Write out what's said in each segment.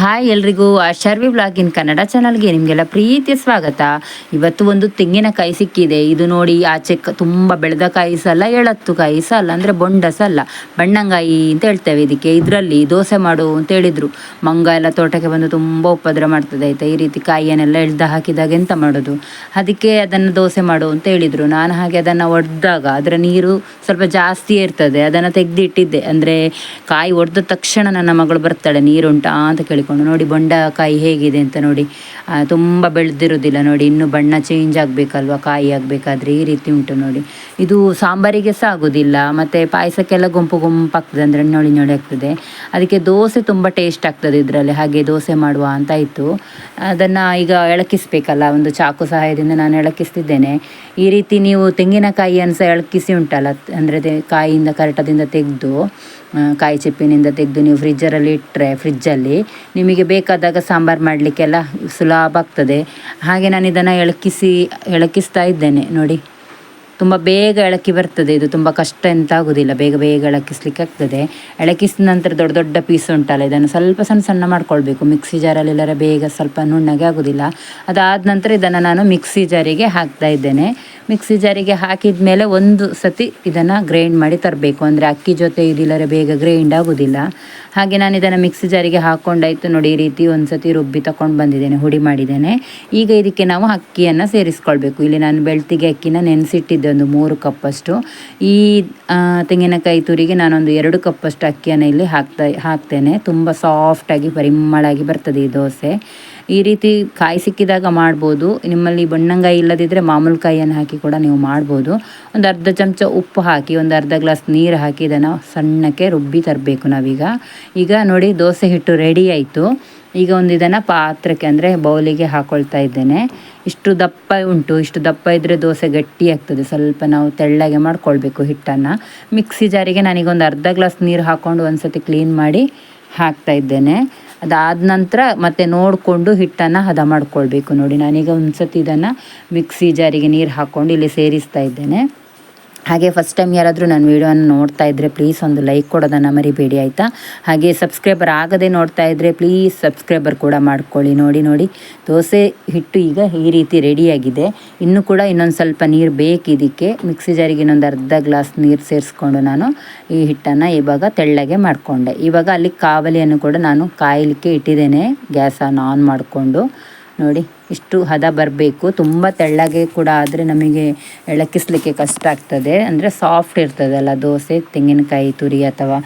Hi ಎಲ್ರಿಗೂ. ಶರ್ವಿ ಇನ್ ಕನ್ನಡ ಚಾನಲ್ಗೆ ನಿಮಗೆಲ್ಲ ಪ್ರೀತಿಯ ಸ್ವಾಗತ. ಇವತ್ತು ಒಂದು ತೆಂಗಿನಕಾಯಿ ಸಿಕ್ಕಿದೆ. ಇದು ನೋಡಿ ಆಚೆ ತುಂಬ ಬೆಳೆದ ಕಾಯಿ ಸಲ್ಲ, ಎಳತ್ತು ಕಾಯಿ ಸಲ್ಲ, ಅಂದರೆ ಬೊಂಡ ಸಲ್ಲ, ಬಣ್ಣಂಗಾಯಿ ಅಂತ ಹೇಳ್ತೇವೆ ಇದಕ್ಕೆ. ಇದರಲ್ಲಿ ದೋಸೆ ಮಾಡು ಅಂತ ಹೇಳಿದರು. ಮಂಗ ಎಲ್ಲ ತೋಟಕ್ಕೆ ಬಂದು ತುಂಬ ಉಪದ್ರ ಮಾಡ್ತದೆ ಆಯಿತಾ. ಈ ರೀತಿ ಕಾಯಿಯನ್ನೆಲ್ಲ ಎಳ್ದು ಹಾಕಿದಾಗ ಎಂತ ಮಾಡೋದು? ಅದಕ್ಕೆ ಅದನ್ನು ದೋಸೆ ಮಾಡು ಅಂತ ಹೇಳಿದರು. ನಾನು ಹಾಗೆ ಅದನ್ನು ಒಡೆದಾಗ, ಅದರ ನೀರು ಸ್ವಲ್ಪ ಜಾಸ್ತಿ ಇರ್ತದೆ. ಅದನ್ನು ತೆಗೆದಿಟ್ಟಿದ್ದೆ. ಅಂದರೆ ಕಾಯಿ ಒಡೆದ ತಕ್ಷಣ ನನ್ನ ಮಗಳು ಬರ್ತಾಳೆ, ನೀರುಂಟಾ? ಅಂತ ಕೇಳಿಕೊಂಡು, ನೋಡಿ ಬೊಂಡಕಾಯಿ ಹೇಗಿದೆ ಅಂತ ನೋಡಿ. ತುಂಬ ಬೆಳೆದಿರೋದಿಲ್ಲ ನೋಡಿ. ಇನ್ನು ಬಣ್ಣ ಚೇಂಜ್ ಆಗಬೇಕಲ್ವ? ಕಾಯಿ ಆಗಬೇಕಾದ್ರೆ ಈ ರೀತಿ ಉಂಟು ನೋಡಿ. ಇದು ಸಾಂಬಾರಿಗೆ ಸಹ ಆಗೋದಿಲ್ಲ. ಮತ್ತು ಪಾಯಸಕ್ಕೆಲ್ಲ ಗುಂಪು ಗುಂಪು ಆಗ್ತದೆ. ಅಂದರೆ ನೋಡಿ ನೋಡಿ ಆಗ್ತದೆ. ಅದಕ್ಕೆ ದೋಸೆ ತುಂಬ ಟೇಸ್ಟ್ ಆಗ್ತದೆ ಇದರಲ್ಲಿ. ಹಾಗೆ ದೋಸೆ ಮಾಡುವ ಅಂತ ಇತ್ತು ಅದನ್ನು ಈಗ ಎಳಕಿಸ್ಬೇಕಲ್ಲ, ಒಂದು ಚಾಕು ಸಹಾಯದಿಂದ ನಾನು ಎಳಕಿಸ್ತಿದ್ದೇನೆ. ಈ ರೀತಿ ನೀವು ತೆಂಗಿನಕಾಯಿಯನ್ನು ಸಹ ಎಳಕಿಸಿ ಉಂಟಲ್ಲ? ಅಂದರೆ ಕಾಯಿಯಿಂದ ಕರಟದಿಂದ ತೆಗೆದು ಕಾಯಿ ಚಿಪ್ಪಿನಿಂದ ತೆಗೆದು ನೀವು ಫ್ರಿಜ್ಜರಲ್ಲಿ ಇಟ್ಟರೆ ಫ್ರಿಜ್ಜಲ್ಲಿ ನಿಮಗೆ ಬೇಕಾದಾಗ ಸಾಂಬಾರು ಮಾಡಲಿಕ್ಕೆಲ್ಲ ಸುಲಭ ಆಗ್ತದೆ. ಹಾಗೆ ನಾನು ಇದನ್ನು ಎಳಕಿಸಿ, ಎಳಕಿಸ್ತಾ ಇದ್ದೇನೆ, ನೋಡಿ. ತುಂಬ ಬೇಗ ಎಳಕಿ ಬರ್ತದೆ. ಇದು ತುಂಬ ಕಷ್ಟ ಎಂತ ಆಗೋದಿಲ್ಲ. ಬೇಗ ಬೇಗ ಎಳಕಿಸ್ಲಿಕ್ಕೆ ಆಗ್ತದೆ. ಎಳಕಿಸಿದ ನಂತರ ದೊಡ್ಡ ದೊಡ್ಡ ಪೀಸ್ ಉಂಟಲ್ಲ, ಇದನ್ನು ಸ್ವಲ್ಪ ಸಣ್ಣ ಸಣ್ಣ ಮಾಡ್ಕೊಳ್ಬೇಕು. ಮಿಕ್ಸಿ ಜಾರಲ್ಲೆಲ್ಲರ ಬೇಗ ಸ್ವಲ್ಪ ನುಣ್ಣಗೆ ಆಗೋದಿಲ್ಲ. ಅದಾದ ನಂತರ ಇದನ್ನು ನಾನು ಮಿಕ್ಸಿ ಜಾರಿಗೆ ಹಾಕ್ತಾ ಇದ್ದೇನೆ. ಮಿಕ್ಸಿ ಜಾರಿಗೆ ಹಾಕಿದ ಮೇಲೆ ಒಂದು ಸತಿ ಇದನ್ನು ಗ್ರೈಂಡ್ ಮಾಡಿ ತರಬೇಕು. ಅಂದರೆ ಅಕ್ಕಿ ಜೊತೆ ಇದಿಲ್ಲರೆ ಬೇಗ ಗ್ರೈಂಡ್ ಆಗೋದಿಲ್ಲ. ಹಾಗೆ ನಾನು ಇದನ್ನು ಮಿಕ್ಸಿ ಜಾರಿಗೆ ಹಾಕ್ಕೊಂಡಾಯ್ತು ನೋಡಿ, ಈ ರೀತಿ ಒಂದು ಸತಿ ರುಬ್ಬಿ ತಗೊಂಡು ಬಂದಿದ್ದೇನೆ, ಹುಡಿ ಮಾಡಿದ್ದೇನೆ. ಈಗ ಇದಕ್ಕೆ ನಾವು ಅಕ್ಕಿಯನ್ನು ಸೇರಿಸ್ಕೊಳ್ಬೇಕು. ಇಲ್ಲಿ ನಾನು ಬೆಳ್ತಿಗೆ ಅಕ್ಕಿನ ನೆನೆಸಿಟ್ಟಿದ್ದೆ. ಒಂದು ಮೂರು ಕಪ್ಪಷ್ಟು. ಈ ತೆಂಗಿನಕಾಯಿ ತುರಿಗೆ ನಾನೊಂದು ಎರಡು ಕಪ್ಪಷ್ಟು ಅಕ್ಕಿಯನ್ನು ಇಲ್ಲಿ ಹಾಕ್ತಾ, ಹಾಕ್ತೇನೆ. ತುಂಬ ಸಾಫ್ಟಾಗಿ, ಪರಿಮಳಾಗಿ ಬರ್ತದೆ ಈ ದೋಸೆ. ಈ ರೀತಿ ಕಾಯಿ ಸಿಕ್ಕಿದಾಗ ಮಾಡ್ಬೋದು. ನಿಮ್ಮಲ್ಲಿ ಬಣ್ಣಂಗಾಯಿ ಇಲ್ಲದಿದ್ದರೆ ಮಾಮೂಲು ಕಾಯಿಯನ್ನು ಹಾಕಿ ಕೂಡ ನೀವು ಮಾಡ್ಬೋದು. ಒಂದು ಅರ್ಧ ಚಮಚ ಉಪ್ಪು ಹಾಕಿ, ಒಂದು ಅರ್ಧ ಗ್ಲಾಸ್ ನೀರು ಹಾಕಿ, ಇದನ್ನು ಸಣ್ಣಕ್ಕೆ ರುಬ್ಬಿ ತರಬೇಕು ನಾವೀಗ. ಈಗ ನೋಡಿ, ದೋಸೆ ಹಿಟ್ಟು ರೆಡಿ ಆಯಿತು. ಈಗ ಒಂದು ಇದನ್ನು ಪಾತ್ರಕ್ಕೆ ಅಂದರೆ ಬೌಲಿಗೆ ಹಾಕೊಳ್ತಾ ಇದ್ದೇನೆ. ಇಷ್ಟು ದಪ್ಪ ಉಂಟು, ಇಷ್ಟು ದಪ್ಪ ಇದ್ದರೆ ದೋಸೆ ಗಟ್ಟಿ ಆಗ್ತದೆ. ಸ್ವಲ್ಪ ನಾವು ತೆಳ್ಳಗೆ ಮಾಡ್ಕೊಳ್ಬೇಕು ಹಿಟ್ಟನ್ನು. ಮಿಕ್ಸಿ ಜಾರಿಗೆ ನಾನೀಗ ಒಂದು ಅರ್ಧ ಗ್ಲಾಸ್ ನೀರು ಹಾಕ್ಕೊಂಡು ಒಂದು ಸತಿ ಕ್ಲೀನ್ ಮಾಡಿ ಹಾಕ್ತಾ ಇದ್ದೇನೆ. ಅದಾದ ನಂತರ ಮತ್ತೆ ನೋಡಿಕೊಂಡು ಹಿಟ್ಟನ್ನು ಹದ ಮಾಡ್ಕೊಳ್ಬೇಕು ನೋಡಿ. ನಾನೀಗ ಒಂದು ಸತಿ ಇದನ್ನು ಮಿಕ್ಸಿ ಜಾರಿಗೆ ನೀರು ಹಾಕ್ಕೊಂಡು ಇಲ್ಲಿ ಸೇರಿಸ್ತಾ ಇದ್ದೇನೆ. ಹಾಗೆ ಫಸ್ಟ್ ಟೈಮ್ ಯಾರಾದರೂ ನನ್ನ ವೀಡಿಯೋನ ನೋಡ್ತಾ ಇದ್ದರೆ ಪ್ಲೀಸ್ ಒಂದು ಲೈಕ್ ಕೊಡೋದನ್ನು ಮರಿಬೇಡಿ, ಆಯಿತಾ? ಹಾಗೆ ಸಬ್ಸ್ಕ್ರೈಬರ್ ಆಗದೆ ನೋಡ್ತಾ ಇದ್ದರೆ ಪ್ಲೀಸ್ ಸಬ್ಸ್ಕ್ರೈಬರ್ ಕೂಡ ಮಾಡ್ಕೊಳ್ಳಿ. ನೋಡಿ ನೋಡಿ. ದೋಸೆ ಹಿಟ್ಟು ಈಗ ಈ ರೀತಿ ರೆಡಿಯಾಗಿದೆ ಇನ್ನೂ ಕೂಡ ಇನ್ನೊಂದು ಸ್ವಲ್ಪ ನೀರು ಬೇಕು ಇದಕ್ಕೆ ಮಿಕ್ಸಿ ಜಾರಿಗೆ ಇನ್ನೊಂದು ಅರ್ಧ ಗ್ಲಾಸ್ ನೀರು ಸೇರಿಸ್ಕೊಂಡು ನಾನು ಈ ಹಿಟ್ಟನ್ನು ಇವಾಗ ತೆಳ್ಳಗೆ ಮಾಡಿಕೊಂಡೆ. ಇವಾಗ ಅಲ್ಲಿ ಕಾವಲಿಯನ್ನು ಕೂಡ ನಾನು ಕಾಯಲಿಕ್ಕೆ ಇಟ್ಟಿದ್ದೇನೆ, ಗ್ಯಾಸನ್ನು ಆನ್ ಮಾಡಿಕೊಂಡು. ನೋಡಿ, ಇಷ್ಟು ಹದ ಬರಬೇಕು. ತುಂಬ ತೆಳ್ಳಗೆ ಕೂಡ ಆದರೆ ನಮಗೆ ಎಳಕಿಸಲಿಕ್ಕೆ ಕಷ್ಟ ಆಗ್ತದೆ. ಅಂದರೆ ಸಾಫ್ಟ್ ಇರ್ತದಲ್ಲ ದೋಸೆ, ತೆಂಗಿನಕಾಯಿ, ತುರಿ ಅಥವಾ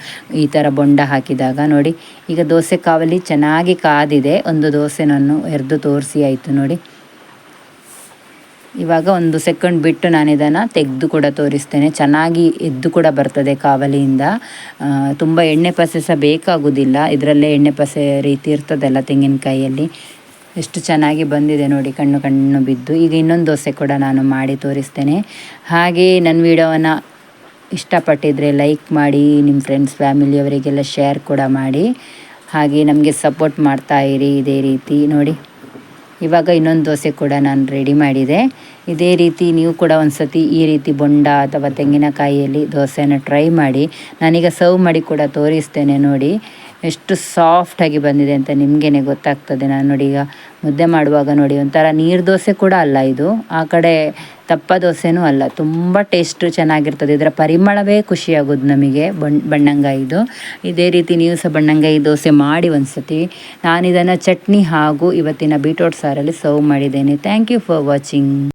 ಈ ಥರ ಬೊಂಡ ಹಾಕಿದಾಗ. ನೋಡಿ, ಈಗ ದೋಸೆ ಕಾವಲಿ ಚೆನ್ನಾಗಿ ಕಾದಿದೆ. ಒಂದು ದೋಸೆ ನಾನು ಎರೆದು ತೋರಿಸಿ ಆಯಿತು ನೋಡಿ. ಇವಾಗ ಒಂದು ಸೆಕೆಂಡ್ ಬಿಟ್ಟು ನಾನು ಇದನ್ನು ತೆಗೆದು ಕೂಡ ತೋರಿಸ್ತೇನೆ. ಚೆನ್ನಾಗಿ ಎದ್ದು ಕೂಡ ಬರ್ತದೆ ಕಾವಲಿಯಿಂದ. ತುಂಬ ಎಣ್ಣೆ ಪಸೆ ಸಹ ಬೇಕಾಗುವುದಿಲ್ಲ ಇದರಲ್ಲೇ ಎಣ್ಣೆ ಪಸೆ ರೀತಿ ಇರ್ತದಲ್ಲ ತೆಂಗಿನಕಾಯಿಯಲ್ಲಿ. ಎಷ್ಟು ಚೆನ್ನಾಗಿ ಬಂದಿದೆ ನೋಡಿ, ಕಣ್ಣು ಕಣ್ಣು ಬಿದ್ದು. ಈಗ ಇನ್ನೊಂದು ದೋಸೆ ಕೂಡ ನಾನು ಮಾಡಿ ತೋರಿಸ್ತೇನೆ. ಹಾಗೆ ನನ್ನ ವೀಡಿಯೋವನ್ನು ಇಷ್ಟಪಟ್ಟಿದ್ರೆ ಲೈಕ್ ಮಾಡಿ, ನಿಮ್ಮ ಫ್ರೆಂಡ್ಸ್ ಫ್ಯಾಮಿಲಿಯವರಿಗೆಲ್ಲ ಶೇರ್ ಕೂಡ ಮಾಡಿ. ಹಾಗೆ ನಮಗೆ ಸಪೋರ್ಟ್ ಮಾಡ್ತಾ ಇರಿ ಇದೇ ರೀತಿ. ನೋಡಿ, ಇವಾಗ ಇನ್ನೊಂದು ದೋಸೆ ಕೂಡ ನಾನು ರೆಡಿ ಮಾಡಿದೆ. ಇದೇ ರೀತಿ ನೀವು ಕೂಡ ಒಂದು ಸತಿ ಈ ರೀತಿ ಬೊಂಡ ಅಥವಾ ತೆಂಗಿನಕಾಯಿಯಲ್ಲಿ ದೋಸೆಯನ್ನು ಟ್ರೈ ಮಾಡಿ. ನಾನೀಗ ಸರ್ವ್ ಮಾಡಿ ಕೂಡ ತೋರಿಸ್ತೇನೆ ನೋಡಿ. ಎಷ್ಟು ಸಾಫ್ಟಾಗಿ ಬಂದಿದೆ ಅಂತ ನಿಮಗೇ ಗೊತ್ತಾಗ್ತದೆ. ನಾನು ನೋಡಿ ಈಗ ಮುದ್ದೆ ಮಾಡುವಾಗ ನೋಡಿ ಒಂಥರ ನೀರು ದೋಸೆ ಕೂಡ ಅಲ್ಲ ಇದು. ಆ ಕಡೆ ತಪ್ಪ ದೋಸೆನೂ ಅಲ್ಲ. ತುಂಬ ಟೇಸ್ಟು ಚೆನ್ನಾಗಿರ್ತದೆ. ಇದರ ಪರಿಮಳವೇ ಖುಷಿಯಾಗೋದು ನಮಗೆ. ಬಣ್ ಬಣ್ಣಂಗಾಯಿದು ಇದೇ. ರೀತಿ ನೀವು ಸಹ ಬಣ್ಣಂಗಾಯಿ ದೋಸೆ ಮಾಡಿ ಒಂದ್ಸತಿ. ನಾನು ಇದನ್ನು ಚಟ್ನಿ ಹಾಗೂ ಇವತ್ತಿನ ಬೀಟ್ರೋಟ್ ಸಾರಲ್ಲಿ ಸರ್ವ್ ಮಾಡಿದ್ದೇನೆ. Thank you for watching